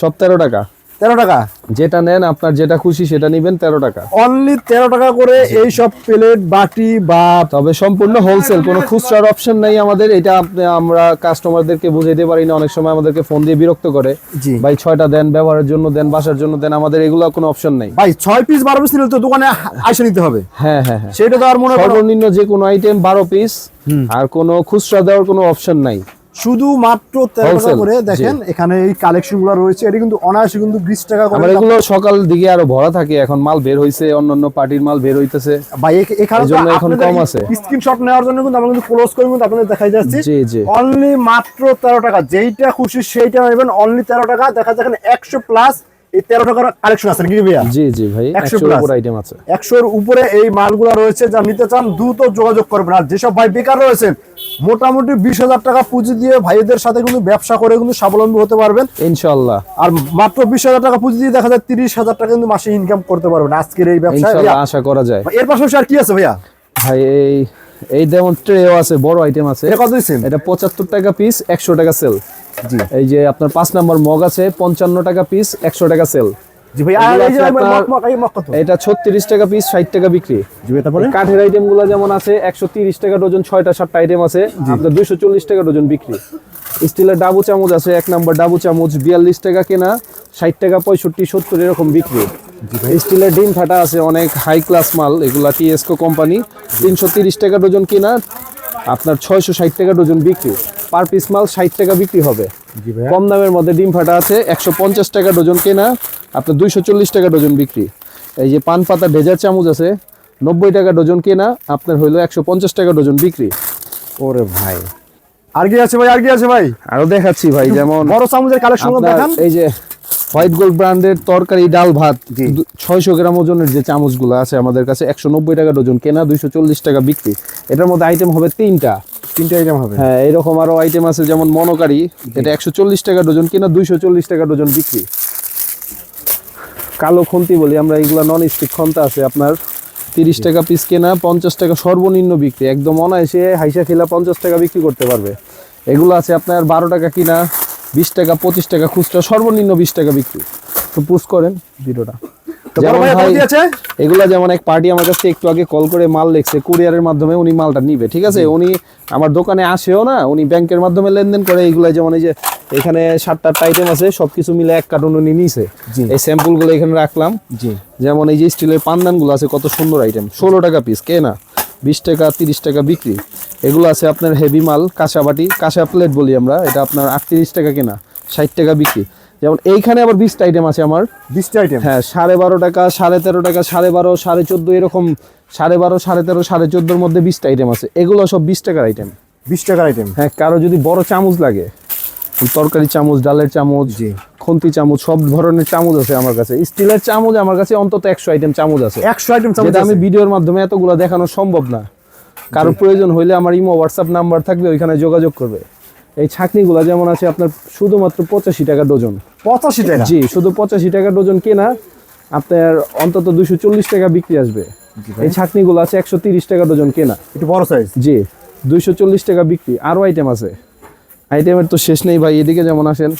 সব তেরো টাকা। তেরো টাকা? যেটা নেন আপনার যেটা খুশি সেটা নিবেন তেরো টাকা। অনলি তেরো টাকা করে এই সব প্লেট বাটি বা তবে সম্পূর্ণ হোলসেল কোনো খুচরার অপশন নাই আমাদের। এটা আপনি আমরা কাস্টমারদেরকে বুঝাইতে পারি না অনেক সময় আমাদেরকে ফোন দিয়ে বিরক্ত করে। ভাই ছয়টা দেন ব্যবহারের জন্য দেন বাসার জন্য দেন আমাদের এগুলো কোনো অপশন নাই। ভাই ছয় পিস বারো পিস নিলে তো দোকানে আইসে নিতে হবে। হ্যাঁ হ্যাঁ হ্যাঁ। সেটা তো আর মনে সর্বনিম্ন যে কোনো আইটেম বারো পিস আর কোনো খুচরা দেওয়ার কোনো অপশন নাই। শুধু মাত্র তেরো টাকা করে দেখেন এখানে এই কালেকশনগুলো রয়েছে। এটা কিন্তু অনায়াসে কিন্তু বিশ টাকা করে এগুলো সকাল দিকে আরও ভরা থাকে এখন মাল বের হইছে অন্যান্য পার্টির মাল বের হইতেছে। ভাই এখানে জন্য এখন কম আছে। স্ক্রিনশট নেওয়ার জন্য কিন্তু আমরা কিন্তু ক্লোজ করে কিন্তু আপনাদের দেখাই যাচ্ছি। জি জি। অনলি মাত্র তেরো টাকা। যেইটা খুশি সেইটা নেবেন অনলি তেরো টাকা। দেখা যায় এখানে একশো প্লাস এই তেরো টাকার কালেকশন আছে নাকি ভাইয়া? জি জি ভাই একশোর। আইটেম আছে। একশোর উপরে এই মালগুলো রয়েছে যা নিতে চান দ্রুত যোগাযোগ করবেন। আর যেসব ভাই বেকার রয়েছেন মোটামুটি বিশ হাজার টাকা পুঁজি দিয়ে ভাইদের সাথে কিন্তু ব্যবসা করে কিন্তু স্বাবলম্বী হতে পারবেন। ইনশাল্লাহ। আর মাত্র বিশ হাজার টাকা পুঁজি দিয়ে দেখা যায় তিরিশ হাজার টাকা কিন্তু মাসে ইনকাম করতে পারবেন আজকের এই ব্যবসা আশা করা যায়। এর পাশাপাশি আর কি আছে ভাইয়া? ভাই এই এই যেমন ট্রেও আছে বড় আইটেম আছে। এটা কত দিচ্ছেন? এটা পঁচাত্তর টাকা পিস একশো টাকা সেল জি। এই যে আপনার পাঁচ নাম্বার মগ আছে পঞ্চান্ন টাকা পিস একশো টাকা সেল জি ভাই আর এই যে আছে আপনার- মগ- মগ- এই মগ কত? এটা ছত্রিশ টাকা পিস ষাট টাকা বিক্রি। জি ভাই, তারপরে? কাঠের আইটেম যেমন আছে একশো তিরিশ টাকা ডজন ছয়টা সাতটা আইটেম আছে আপনার দুইশো চল্লিশ টাকা ডজন বিক্রি। স্টিলের ডাবু চামচ আছে এক নম্বর ডাবু চামচ বিয়াল্লিশ টাকা কেনা ষাট টাকা পঁয়ষট্টি সত্তর এরকম বিক্রি। স্টিলের ডিম ফাটা আছে অনেক হাই ক্লাস মাল এগুলা টিএসকো কোম্পানি তিনশো তিরিশ টাকা ডজন কেনা আপনার ছয়শো ষাট টাকা ডজন বিক্রি। পার পিস মাল ষাট টাকা বিক্রি হবে। কম দামের মধ্যে ডিম ফাটা আছে একশো পঞ্চাশ টাকা ডজন কেনা আপনার দুইশো চল্লিশ টাকা ডজন বিক্রি। এই যে পান পাতা ভেজার চামচ আছে নব্বই টাকা ডজন কেনা আপনার হইল একশো পঞ্চাশ টাকা ডজন বিক্রি। ওরে ভাই। আর কি আছে ভাই আর কি আছে ভাই? আরও দেখাচ্ছি ভাই যেমন বড় চামচের কালেকশন দেখান। এই যে হোয়াইট গোল্ড ব্র্যান্ডের তরকারি ডাল ভাত ছয়শো গ্রাম ওজনের যে চামচগুলো আছে আমাদের কাছে একশো নব্বই টাকা ডজন কেনা দুইশো চল্লিশ টাকা বিক্রি। এটার মধ্যে আইটেম হবে তিনটা। তিনটা আইটেম হবে। হ্যাঁ এরকম আরও আইটেম আছে যেমন মনোকারি এটা একশো চল্লিশ টাকা ডজন কিনা দুইশো চল্লিশ টাকা ডজন বিক্রি। কালো খুন্তি বলি আমরা এগুলা নন স্টিক খন্তা আছে আপনার তিরিশ টাকা পিস কেনা পঞ্চাশ টাকা সর্বনিম্ন বিক্রি। একদম অনায়াসে হাইসা খেলা পঞ্চাশ টাকা বিক্রি করতে পারবে। এগুলো আছে আপনার বারো টাকা কিনা বিশ টাকা পঁচিশ টাকা খুচরা সর্বনিম্ন বিশ টাকা বিক্রি। তো পুশ করেন ভিডিওটা। এগুলা যেমন এক পার্টি আমার কাছে একটু আগে কল করে মাল লেখছে কুরিয়ারের মাধ্যমে উনি মালটা নিবে ঠিক আছে? উনি আমার দোকানে আসেও না উনি ব্যাংকের মাধ্যমে লেনদেন করে এইগুলা যেমন এই যে এখানে সাতটা আইটেম আছে সবকিছু মিলে এক কার্টুন উনি নিছে। এই স্যাম্পলগুলো এখানে রাখলাম। জি। যেমন এই যে স্টিলের পান্দানগুলো আছে কত সুন্দর আইটেম ষোলো টাকা পিস কে না? বিশ টাকা তিরিশ টাকা বিক্রি। এগুলো আছে আপনার হেভি মাল কাঁচা বাটি কাঁচা প্লেট বলি আমরা এটা আপনার আটত্রিশ টাকা কেনা ষাট টাকা বিক্রি। যেমন এইখানে আবার বিশটা আইটেম আছে আমার। বিশটা আইটেম হ্যাঁ সাড়ে বারো টাকা সাড়ে তেরো টাকা সাড়ে বারো সাড়ে চোদ্দ এরকম সাড়ে বারো সাড়ে তেরো সাড়ে চোদ্দোর মধ্যে বিশটা আইটেম আছে। এগুলো সব বিশ টাকার আইটেম বিশ টাকার আইটেম হ্যাঁ কারও যদি বড় চামচ লাগে তরকারি চামচ ডালের চামচ জি। খুন্তি চামচ সব ধরনের চামচ আছে আমার কাছে। স্টিলের চামচ আমার কাছে অন্তত একশো আইটেম চামচ আছে। একশো আইটেম চামচ যেটা আমি ভিডিওর মাধ্যমে এতগুলো দেখানো সম্ভব না। কারও প্রয়োজন হইলে আমার ইমো হোয়াটসঅ্যাপ নাম্বার থাকবে ওইখানে যোগাযোগ করবে। এই ছাকনিগুলো যেমন আছে আপনার শুধুমাত্র পঁচাশি টাকা ডজন। পঁচাশি টাকা? জি শুধু পঁচাশি টাকা ডজন কেনা আপনার অন্তত দুশো চল্লিশ টাকা বিক্রি আসবে। এই ছাকনিগুলো আছে একশো তিরিশ টাকা ডজন কেনা। একটু বড় সাইজ জি দুইশো চল্লিশ টাকা বিক্রি। আরও আইটেম আছে। আইটেমের তো শেষ নেই ভাই এদিকে যেমন আসেন।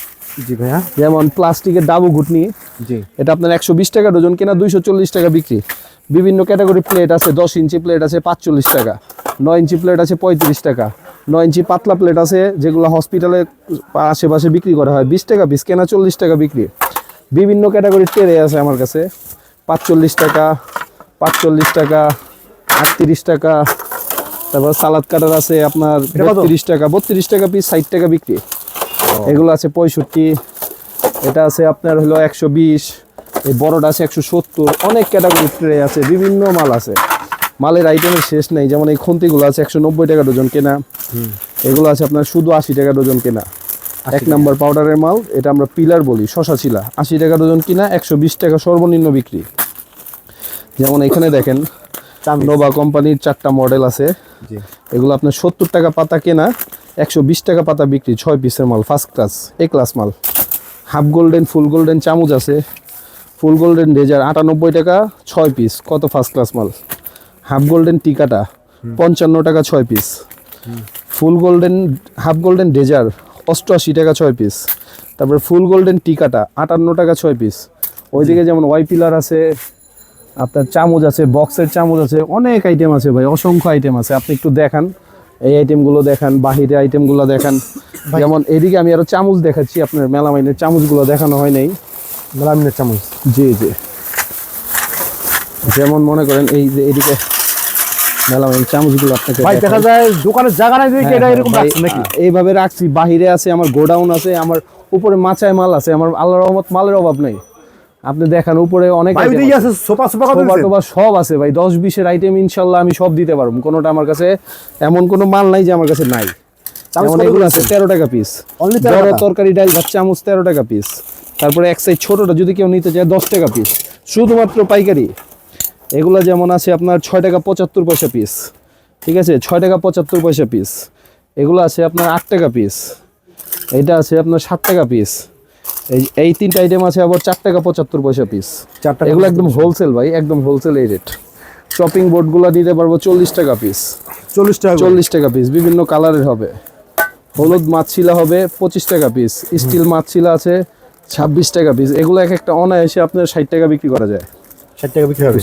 জি ভাইয়া। যেমন প্লাস্টিকের ডাবু ঘুটনি। জি। এটা আপনার একশো বিশ টাকা ডজন কেনা দুইশো চল্লিশ টাকা বিক্রি। বিভিন্ন ক্যাটাগরি প্লেট আছে দশ ইঞ্চি প্লেট আছে পাঁচচল্লিশ টাকা। নয় ইঞ্চি প্লেট আছে পঁয়ত্রিশ টাকা। নয় ইঞ্চি পাতলা প্লেট আছে যেগুলো হসপিটালে আশেপাশে বিক্রি করা হয়। বিশ টাকা পিস কেনা চল্লিশ টাকা বিক্রি। বিভিন্ন ক্যাটাগরির ট্রে আছে আমার কাছে। পাঁচচল্লিশ টাকা পাঁচচল্লিশ টাকা আটত্রিশ টাকা। তারপর সালাদ কাটার আছে আপনার? বত্রিশ টাকা বত্রিশ টাকা পিস ষাট টাকা বিক্রি। এগুলো আছে পঁয়ষট্টি। এটা আছে আপনার হলো একশো বিশ। এই বড়টা আছে একশো সত্তর। অনেক ক্যাটাগরির ট্রে আছে বিভিন্ন মাল আছে। মালের আইটেমের শেষ নেই যেমন এই খুন্তিগুলো আছে একশো নব্বই টাকা ডজন কেনা। এগুলো আছে আপনার শুধু আশি টাকা ডজন কেনা। এক নম্বর পাউডারের মাল এটা আমরা পিলার বলি শশা ছিলা। আশি টাকা ডজন কিনা একশো বিশ টাকা সর্বনিম্ন বিক্রি। যেমন এখানে দেখেন। নোভা কোম্পানির চারটা মডেল আছে। এগুলো আপনার সত্তর টাকা পাতা কেনা একশো বিশ টাকা পাতা বিক্রি ছয় পিসের মাল ফার্স্ট ক্লাস এ ক্লাস মাল। হাফ গোল্ডেন ফুল গোল্ডেন চামচ আছে। ফুল গোল্ডেন ডেজার আটানব্বই টাকা ছয় পিস কত ফার্স্ট ক্লাস মাল? হাফ গোল্ডেন টিকাটা পঞ্চান্ন টাকা ছয় piece full golden half golden ডেজার অষ্টআশি টাকা ছয় পিস তারপরে ফুল গোল্ডেন টিকাটা আটান্ন টাকা ছয় পিস ওইদিকে যেমন ওয়াই পিলার আছে আপনার চামচ আছে বক্সের চামচ আছে অনেক আইটেম আছে ভাই অসংখ্য আইটেম আছে। আপনি একটু দেখান এই আইটেমগুলো দেখান বাহিরে আইটেমগুলো দেখান। যেমন এদিকে আমি আরও চামচ দেখাচ্ছি আপনার মেলামাইনের চামচগুলো দেখানো হয় নাই। মেলামিনের চামচ। জি জি। যেমন মনে করেন এই যে এদিকে মেলামাইন চামচগুলো আপনাকে ভাই দেখা যায় দোকানের জায়গা নাই দেখে হ্যাঁ, এটা হ্যাঁ, এরকম রাখছেন নাকি? এইভাবে রাখছি। বাহিরে আছে আমার গোডাউন আছে আমার উপরে মাচায় মাল আছে আমার আল্লাহর রহমত মালের অভাব নেই। আপনি দেখেন উপরে অনেক আছে। সোফা সোফা সোফা সব আছে ভাই দশ বিশের আইটেম ইনশাল্লাহ আমি সব দিতে পারব। কোনোটা আমার কাছে এমন কোনো মাল নাই যে আমার কাছে নাই। এগুলো আছে তেরো টাকা পিস বড় তরকারি ডাল ভাত চামচ তেরো টাকা পিস তারপরে এক সাইজ ছোটটা যদি কেউ নিতে চায় দশ টাকা পিস শুধুমাত্র পাইকারি। এগুলো যেমন আছে আপনার ছয় টাকা পঁচাত্তর পয়সা পিস ঠিক আছে? ছয় টাকা পঁচাত্তর পয়সা পিস এগুলো আছে আপনার আট টাকা পিস এটা আছে আপনার ষাট টাকা পিস এই এই তিনটা আইটেম আছে আবার চার টাকা পঁচাত্তর পয়সা পিস চার টাকা এগুলো একদম হোলসেল ভাই একদম হোলসেল এই রেট শপিং বোর্ডগুলো দিতে পারব চল্লিশ টাকা পিস চল্লিশ টাকা চল্লিশ টাকা পিস বিভিন্ন কালারের হবে। হলুদ মাছছিলা হবে পঁচিশ টাকা পিস স্টিল মাছছিলা আছে ছাব্বিশ টাকা পিস এগুলো এক একটা অনায়াসে আপনার ষাট টাকা বিক্রি করা যায়। ষাট টাকা বিক্রি হবে।